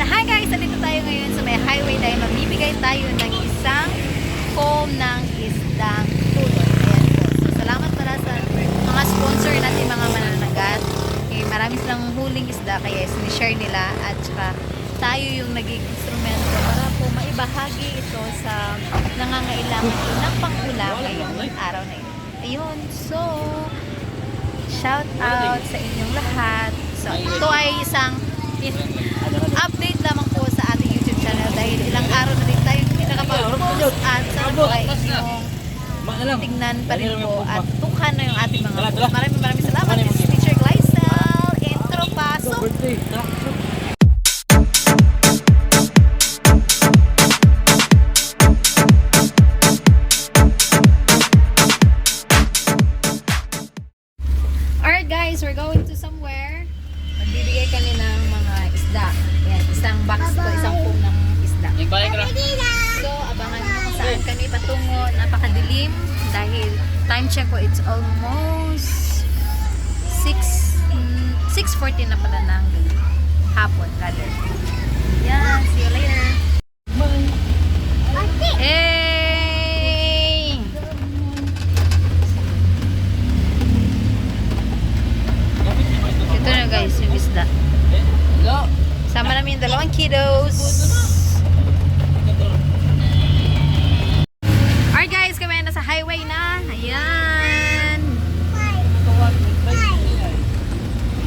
hi guys! Nandito tayo ngayon sa may highway dahil mamimigay tayo ng isang foam ng isdang tuloy. Ayan po. So, salamat pala sa mga sponsor natin mga mananagat. Eh, marami silang huling isda kaya sinishare nila at saka tayo yung naging instrumento para po maibahagi ito sa nangangailangan ng pangulam ngayong araw na ito. Ayun. So, shout out sa inyong lahat. So, ito ay isang update lamang po sa ating YouTube channel dahil ilang araw na din tayo hindi nakapag-post at sana po ay inyong tingnan pa rin po at tukhan na yung ating mga post. Maraming maraming salamat. This is Teacher Glycel. Intro pasok. Alright guys, we're going to somewhere. Isda. Yan, isang box to, isang foam ng isda. So, abangan nyo kung saan kami patungo. Napakadilim dahil time check ko, it's almost 6, mm, 6.40 na pala ng hapon, rather. Yan, see you later. Hey! Dalawang kiddos. Alright guys, kami na nasa highway na. Ayan.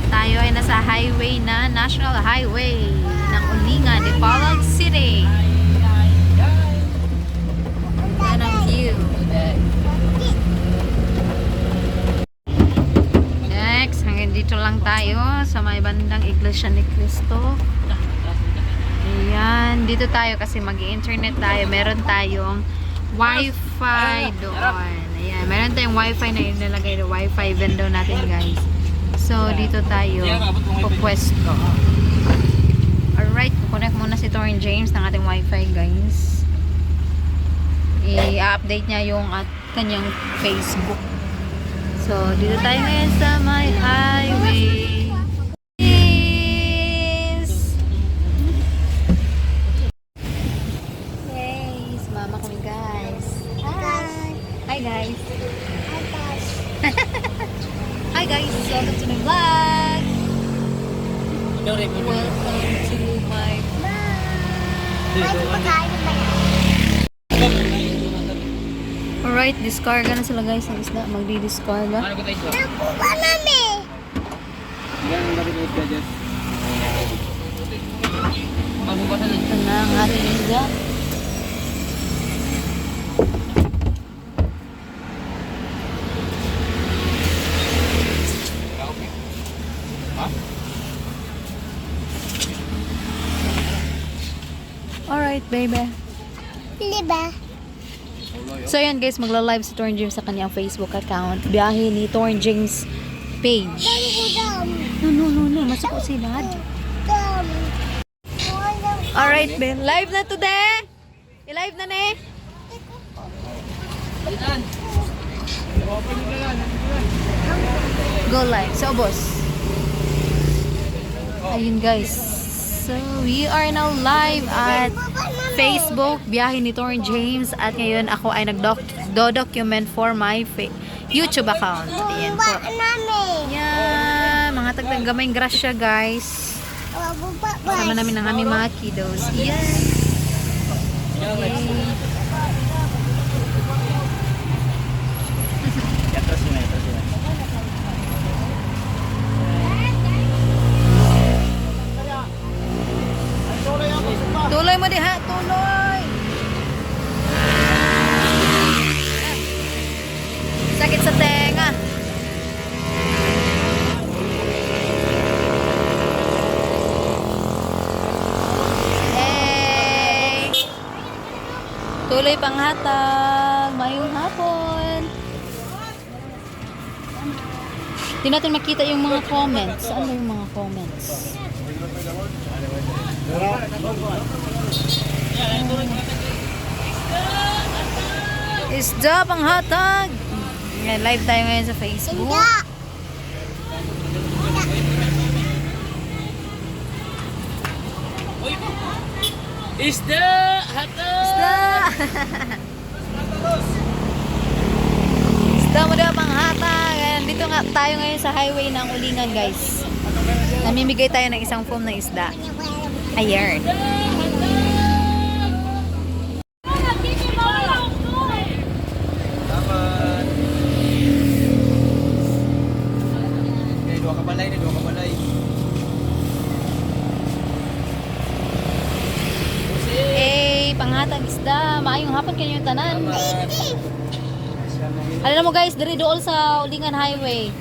Tayo ay nasa highway na, National Highway ng Ulingan, Dipolog City. Yan ang view. Next, hanggang dito lang tayo sa may bandang Iglesia ni Cristo. Dito tayo kasi mag-internet tayo. Meron tayong wifi doon. Ayan, meron tayong wifi na inilagay na wifi window natin guys. So, dito tayo pupwesto. Alright, connect muna si Torrin James ng ating wifi guys. I-update niya yung at kanyang Facebook. So, dito tayo ngayon sa my highway. Hi guys! Welcome to my vlog! Welcome to my Alright, discarga na sila guys ng isda. Magdi-discarga. Ano ko tayo? Yan ang dapat yung gadget. Magbukasan lang. Ito na ang ating isda. Alright, baby. So yan guys, magla-live si Torn James sa kanyang Facebook account. Biyahe ni Torn James page. No, no, no, no. Masuko sila. Alright, Ben. Live na today. I-live na ne. Go live. So, boss. Ayun, guys. So, we are now live at Facebook, biyahe ni Torn James. At ngayon, ako ay nag-document for my YouTube account. Ayan po. Yan. Mga tagtang gamayng grasya, guys. Kasama namin ang aming mga kiddos. Yan. Yay. Atras yun, atras yun. Tuloy mo diha, tuloy. Sakit sa tenga. Hey! Tuloy panghatag. Mayong hapon. Hindi natin makita yung mga comments. Saan ba yung mga comments? Isda pang hatag. Ngayon, live tayo ngayon sa Facebook. Uy, Isda! Hato! Isda! Mo daw pang hata. Ayan, dito nga tayo ngayon sa highway ng Ulingan, guys. Namimigay tayo ng isang foam ng isda. Ayan. Salamat! Okay, dua ka balay na, dua ka balay. Eh, panghatag isda. Hapon kayo tanan. Alam mo guys, diri dool sa Ulingan Highway.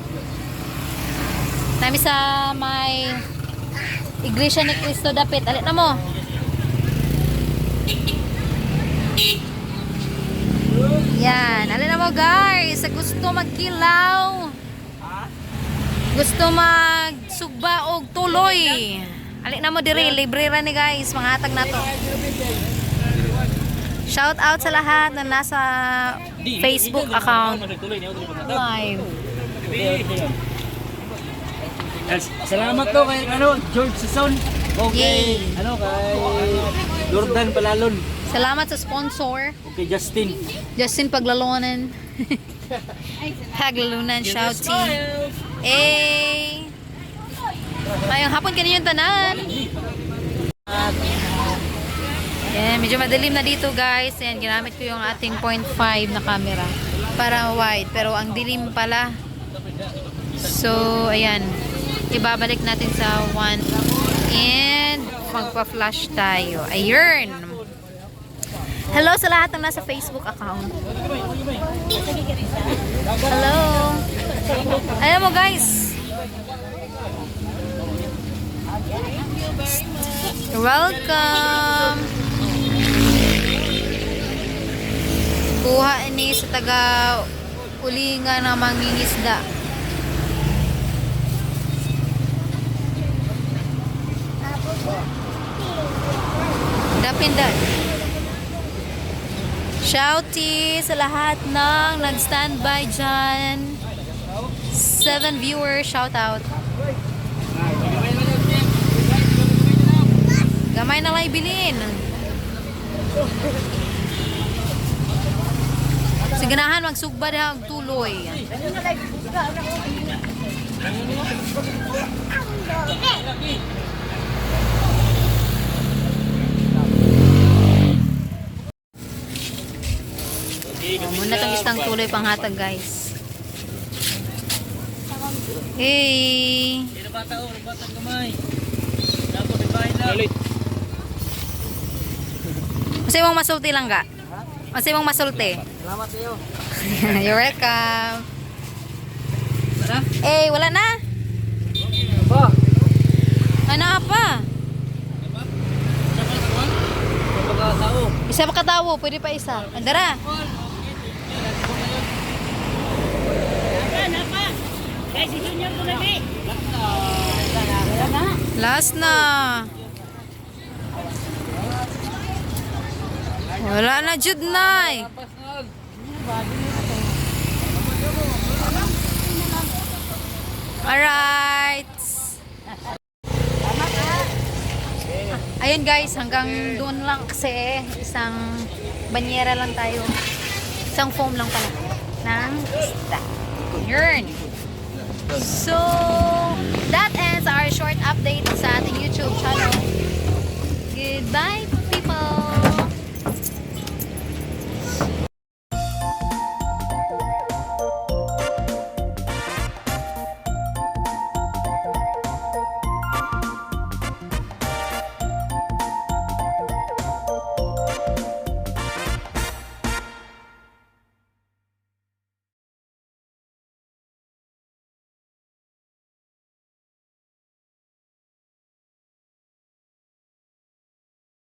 Nami sa may Iglesia ni Cristo Dapit. Alit na mo. Yan. Alam na mo guys, gusto magkilaw. Gusto magsugba og tuloy. Alit na mo diri, libre ra ni guys, mga hatag na to. Shout out sa lahat na nasa Facebook account live. Salamat to kay ano, George Sison. Okay, Yay. ano kay Jordan Palalon. Salamat sa sponsor, Okay, Justin. Justin Paglalonan. Paglalunan, shouty. Eh. Mayong hapon kanina yung tanan. Yan, medyo madilim na dito guys. Yan, ginamit ko yung ating 0.5 na camera para wide. Pero ang dilim pala. So, ayan. Ibabalik natin sa 1. And magpa-flash tayo. Ayun. Hello sa lahat ng nasa Facebook account. Hello. Alam mo guys. Welcome. Kuha ini sa taga ulingan na mangingisda. Dapindan. Shouty sa lahat ng nag-standby dyan. Seven viewers, shout out. Gamay na lang ibilin. Siganahan magsugba na ang tuloy. Muna tong isang tuloy panghatag guys. Hey! Sino bata o, bata gamay. Dapat ibahin na. Masay mong masulti lang ga? Masay mong masulti? Salamat sa iyo. You're welcome. Tara. Eh, wala na? Ba? Ano pa? Sa mga tao. Isa pa katawo, pwede pa isa. Andara. Last na. Wala na jud na. Alright. Ayun guys, hanggang doon lang kasi isang banyera lang tayo. Isang foam lang pala ng isda. Yun. So, that ends our short update sa ating YouTube channel. Goodbye